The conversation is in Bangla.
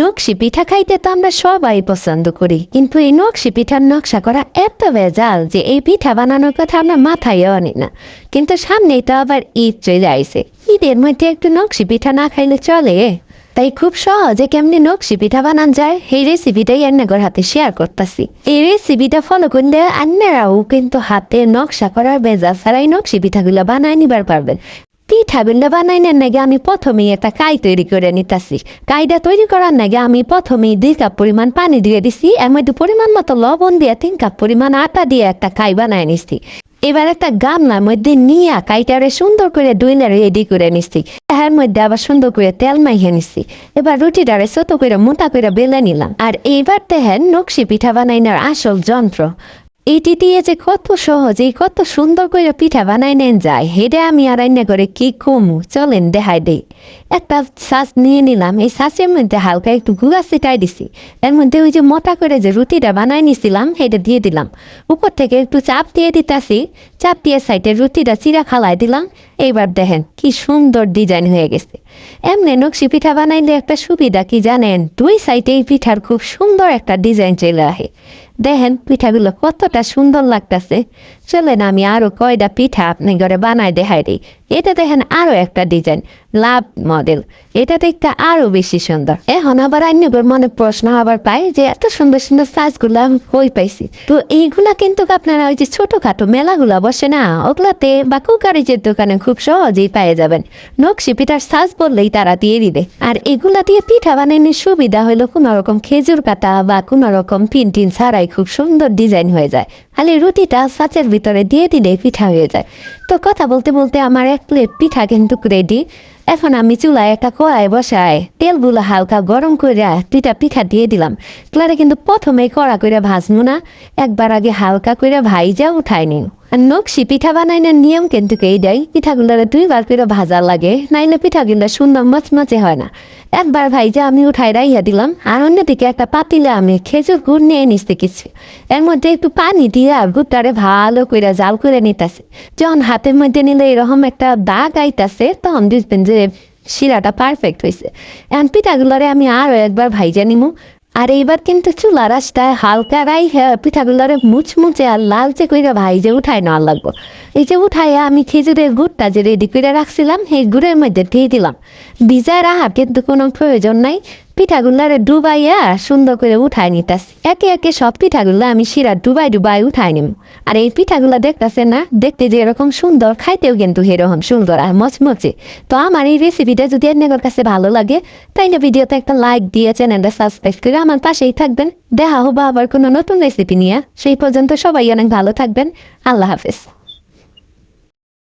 নকশি পিঠা খাইতে তো আমরা সবাই পছন্দ করি, কিন্তু এই নকশি পিঠার নকশা করা এত ভেজাল যে এই পিঠা বানানোর কথা আমরা মাথায় আনি না। কিন্তু সামনেই তো আবার ঈদ চলে আইছে। ঈদের মধ্যে একটু নকশি পিঠা না খাইলে চলে? তাই খুব সহজে কেমনি নকশি পিঠা বানান যায় এই রেসিপিটাই রান্নাঘর হাতে শেয়ার করতেছি। এই রেসিপিটা ফলো করলে আন্নারাও কিন্তু হাতে নকশা করার বেজা ছাড়াই নকশি পিঠাগুলো বানায় নিবার পারবেন। পিঠাগুলো বানাই নেন নাকি আমি প্রথমেই একটা কাই তৈরি করে নিতেছি। কাইটা তৈরি করার নাকি আমি প্রথমেই দুই কাপ পরিমাণ পানি দিয়ে দিছি এর মধ্যে পরিমাণ মতো লবণ দিয়ে তিন কাপ পরিমাণ আটা দিয়ে একটা কাই বানায় নিচ্ছি এবার একটা গামলার মধ্যে নিয়ে কাইটারে সুন্দর করে দুইলে রেডি করে নিচ্ছি এর মধ্যে আবার সুন্দর করে তেল মাইহে নিচ্ছি এবার রুটিটারে ছোট করে মোটা করে বেলে নিলাম। আর এইবার তেহেন নকশি পিঠা বানাইনার আসল যন্ত্র। এটি দিয়ে যে কত সহজে কত সুন্দর করে পিঠা বানাই নেন যায়, হেডে আমি আর রান্না করে কি কমু? চলেন দেখাই দেই। একটা শ্বাস নিয়ে নিলাম, এই শ্বাসের মধ্যে হালকা একটু গুঁড়া ছিটাই দিছি। এর মধ্যে ওই যে মোটা করে যে রুটিটা বানাই নিছিলাম সেটা দিয়ে দিলাম। উপর থেকে একটু চাপ দিয়ে দিতাছি, চাপ দিয়ে সাইডে রুটিটা চিরা খালাই দিলাম। এইবার দেখেন কি সুন্দর ডিজাইন হয়ে গেছে। এমনি নকশি পিঠা বানাইলে একটা সুবিধা কি জানেন? দুই সাইডে এই পিঠার খুব সুন্দর একটা ডিজাইন চলে আসে। দেখেন পিঠাগুলো কতটা সুন্দর লাগতেছে। চলেন আমি আরও কয়টা পিঠা আপনি ঘরে বানাই দেখাই দিই। এটা দেখেন আরও একটা ডিজাইন লাভ মডেল এটা দেখতে আরও বেশি সুন্দর। এখন আবার অন্যবার মনে প্রশ্ন আবার পাই যে এত সুন্দর সুন্দর সাজগুলো কই পাইছি? তো এইগুলা কিন্তু আপনারা ওই যে ছোটখাটো মেলাগুলা বসে না, ওগুলাতে বা কুকারিজের দোকানে খুব সহজেই পেয়ে যাবেন। নকশি পিঠার সাজ বললেই তারা দিয়ে দিবে। আর এগুলা দিয়ে পিঠা বানানোর সুবিধা হলো কোনো রকম খেজুর কাটা বা কোনো রকম পিন টিন ছাড়াই খুব সুন্দর ডিজাইন হয়ে যায়। খালি রুটিটা সাচের ভিতরে দিয়ে দিলে পিঠা হয়ে যায়। তো কথা বলতে বলতে আমার এক প্লেট পিঠা কিন্তু রেডি এখন আমি চুলায় একটা কড়াই বসাই তেলগুলো হালকা গরম করে দুইটা পিঠা দিয়ে দিলাম। তাহলে কিন্তু প্রথমে কড়া করে ভাজবো না, একবার আগে হালকা করে ভাইজা উঠায় আর নকশি পিঠা বানাইনের নিয়ম কিন্তু এইটাই পিঠাগুলোরে দুইবার করে ভাজা লাগে, নাইলে পিঠাগুলো সুন্দর মচমচে হয় না। একবার ভাইজা আমি উঠাই রাইয়া দিলাম, আর অন্যদিকে একটা পাতিলে আমি খেজুর গুড় নিয়ে নিচ্ছি কিছু। এর মধ্যে একটু পানি দিয়ে গুড়টারে ভালো করে জাল করে নিতেছে। যখন হাতের মধ্যে নিলে এরকম একটা দাগ আইতাছে, তখন বুঝবেন যে শিরাটা পারফেক্ট হয়েছে এখন পিঠাগুলোরে আমি আরও একবার ভাইজা নিমু। আর এইবার কিন্তু চুলা রাস্তায় হালকা রাই পিঠাগুলোরে মুচমুচে আর লালচে কইরা ভাই যে উঠাই না লাগবো। এই যে উঠাইয়া আমি খেজুরের গুড়টা যে রেডি করে রাখছিলাম, সেই গুড়ের মধ্যে দিয়ে দিলাম। ভিজায় রাহার কিন্তু কোনো প্রয়োজন নাই। পিঠাগুলারে ডুবাইয়া সুন্দর করে উঠাই নিতাস একে একে সব পিঠাগুলো আমি শিরা ডুবাই ডুবাই উঠাই নিম। আর এই পিঠাগুলো দেখতেছে না? দেখতে যে এরকম সুন্দর, খাইতেও কিন্তু এরকম সুন্দর আর মচমচে। তো আমার এই রেসিপিটা যদি আপনাদের কাছে ভালো লাগে তাই না ভিডিওতে একটা লাইক দিয়ে চ্যানেলটা সাবস্ক্রাইব করে আমার পাশেই থাকবেন। দেখা হব আবার কোনো নতুন রেসিপি নিয়ে। সেই পর্যন্ত সবাই অনেক ভালো থাকবেন। আল্লাহ হাফেজ।